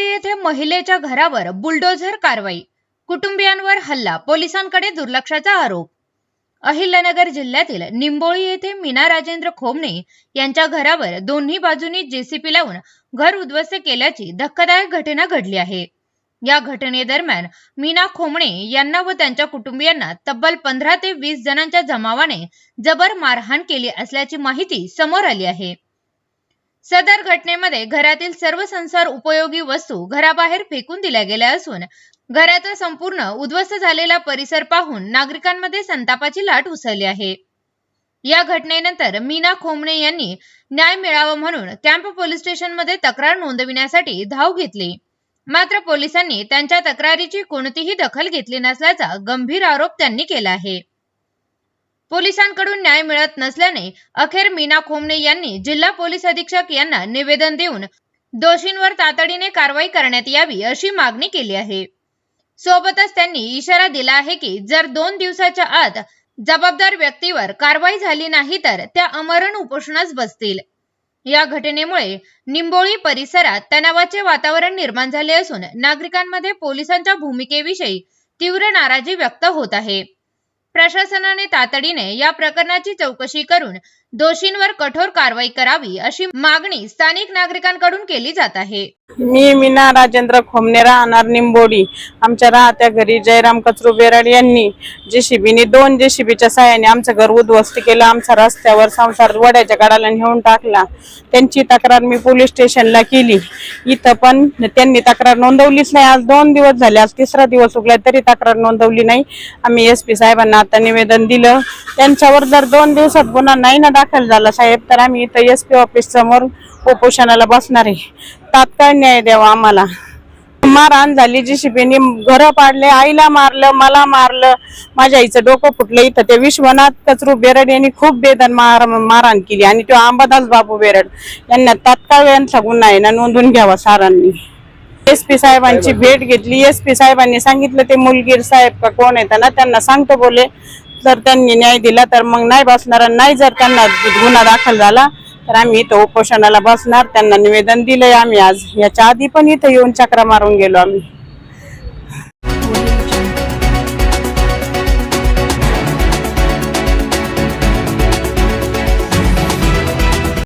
मुंबई येथे महिलेच्या घरावर बुलडोझर कारवाई. कुटुंबियांवर हल्ला पोलिसांकडे दुर्लक्षाचा आरोप. अहिल्यानगर जिल्ह्यातील निंबोळी येथे मीना राजेंद्र खोमणे यांच्या घरावर दोन्ही बाजूनी जेसीपी लावून घर उद्ध्वस्त केल्याची धक्कादायक घटना घडली आहे. या घटनेदरम्यान मीना खोमणे यांना व त्यांच्या कुटुंबियांना तब्बल पंधरा ते वीस जणांच्या जमावाने जबर मारहाण केली असल्याची माहिती समोर आली आहे. सदर घटनेमध्ये घरातील सर्व संसार उपयोगी वस्तू घराबाहेर फेकून दिल्या गेल्या असून घराचा संपूर्ण उद्ध्वस्त झालेला परिसर पाहून नागरिकांमध्ये संतापाची लाट उसळली आहे. या घटनेनंतर मीना खोमणे यांनी न्याय मिळावा म्हणून कॅम्प पोलीस स्टेशनमध्ये तक्रार नोंदविण्यासाठी धाव घेतली. मात्र पोलिसांनी त्यांच्या तक्रारीची कोणतीही दखल घेतली नसल्याचा गंभीर आरोप त्यांनी केला आहे. पोलिसांकडून न्याय मिळत नसल्याने अखेर मीना खोमणे यांनी जिल्हा पोलीस अधीक्षक यांना निवेदन देऊन दोषींवर तातडीने कारवाई करण्यात यावी अशी मागणी केली आहे. सोबतच त्यांनी इशारा दिला आहे की जर दोन दिवसाच्या आत जबाबदार व्यक्तीवर कारवाई झाली नाही तर त्या अमरण उपोषणास बसतील. या घटनेमुळे निंबोळी परिसरात तणावाचे वातावरण निर्माण झाले असून नागरिकांमध्ये पोलिसांच्या भूमिकेविषयी तीव्र नाराजी व्यक्त होत आहे. प्रशासनाने तातडीने या प्रकरणाची चौकशी करून दोषींवर कठोर कारवाई करावी अशी मागणी स्थानिक नागरिकांकडून केली जात आहे. मी मीना राजेंद्र खोमने राहणार निंबोडी आमच्या राहत्या घरी जयराम कचरू बेराड यांनी जेसीबीने दोन जेसीबीच्या सहाय्याने आमचं घर उद्ध्वस्त केलं आमचा रस्त्यावर संसार वड्याच्या गाडाला नेऊन टाकला. त्यांची तक्रार मी पोलीस स्टेशनला केली. इथं पण त्यांनी तक्रार नोंदवलीच नाही. आज दोन दिवस झाले आज तिसरा दिवस उगला तरी तक्रार नोंदवली नाही. आम्ही एस पी साहेबांना आता निवेदन दिलं. त्यांच्यावर जर दोन दिवसात गुन्हा नाही ना दाखल झाला. साहेब तर आम्ही इथं एस पी ऑफिस समोर उपोषणाला बसणार आहे. तात्काळ न्याय द्यावा आम्हाला. मारहाण झाली जी शिबीने घर पाडले आईला मारलं मला मारलं. माझ्या आईचं डोकं फुटलं इथं. ते विश्वनाथ कचरू बेरड यांनी खूप बेदन मार मारहाण केली आणि तो अंबादास बाबू बेरड यांना तात्काळ यांचा गुन्हा आहे ना नोंदून घ्यावा सारांनी. एस पी साहेबांची भेट घेतली. एस पी साहेबांनी सांगितलं ते मुलगीर साहेब का कोण आहेत ना त्यांना सांगतो बोले. जर त्यांनी न्याय दिला तर मग नाही बसणार नाही जर त्यांना गुन्हा दाखल झाला तर आम्ही इथं उपोषणाला बसणार. त्यांना निवेदन दिलंय आम्ही आज. याच्या आधी पण इथं येऊन चक्रा मारून गेलो आम्ही.